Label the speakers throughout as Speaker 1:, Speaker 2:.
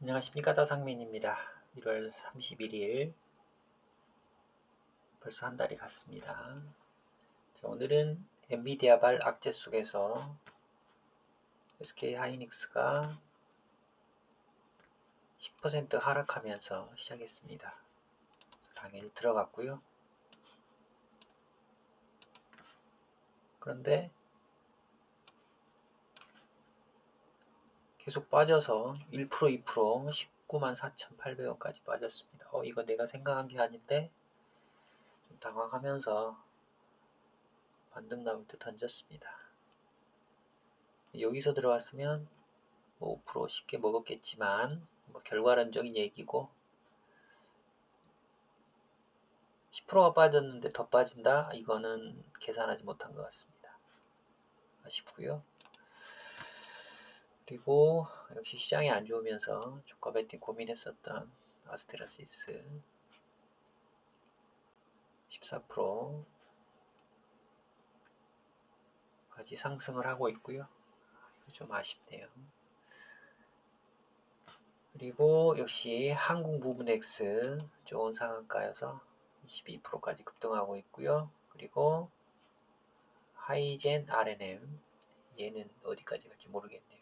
Speaker 1: 안녕하십니까 다상민입니다. 1월 31일 벌써 한 달이 갔습니다. 자, 오늘은 엔비디아발 악재 속에서 SK 하이닉스가 10% 하락하면서 시작했습니다. 당연히 들어갔고요. 그런데 계속 빠져서 1% 2% 19만 4,800원까지 빠졌습니다. 어 이거 내가 생각한 게 아닌데 좀 당황하면서 반등 나올 때 던졌습니다. 여기서 들어왔으면 뭐 5% 쉽게 먹었겠지만 뭐 결과론적인 얘기고 10%가 빠졌는데 더 빠진다? 이거는 계산하지 못한 것 같습니다. 아쉽고요. 그리고 역시 시장이 안 좋으면서 조가 베팅 고민했었던 아스테라시스 14% 까지 상승을 하고 있고요. 좀 아쉽네요. 그리고 역시 한국 X 좋은 상한가여서 22%까지 급등하고 있고요. 그리고 하이젠 RNM 얘는 어디까지 갈지 모르겠네요.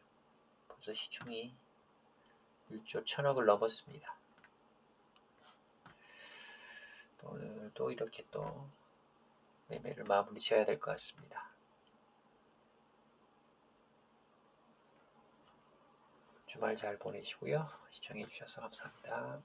Speaker 1: 벌써 시중이 1조 1000억을 넘었습니다. 오늘 또 이렇게 또 매매를 마무리 지어야 될 것 같습니다. 주말 잘 보내시고요. 시청해 주셔서 감사합니다.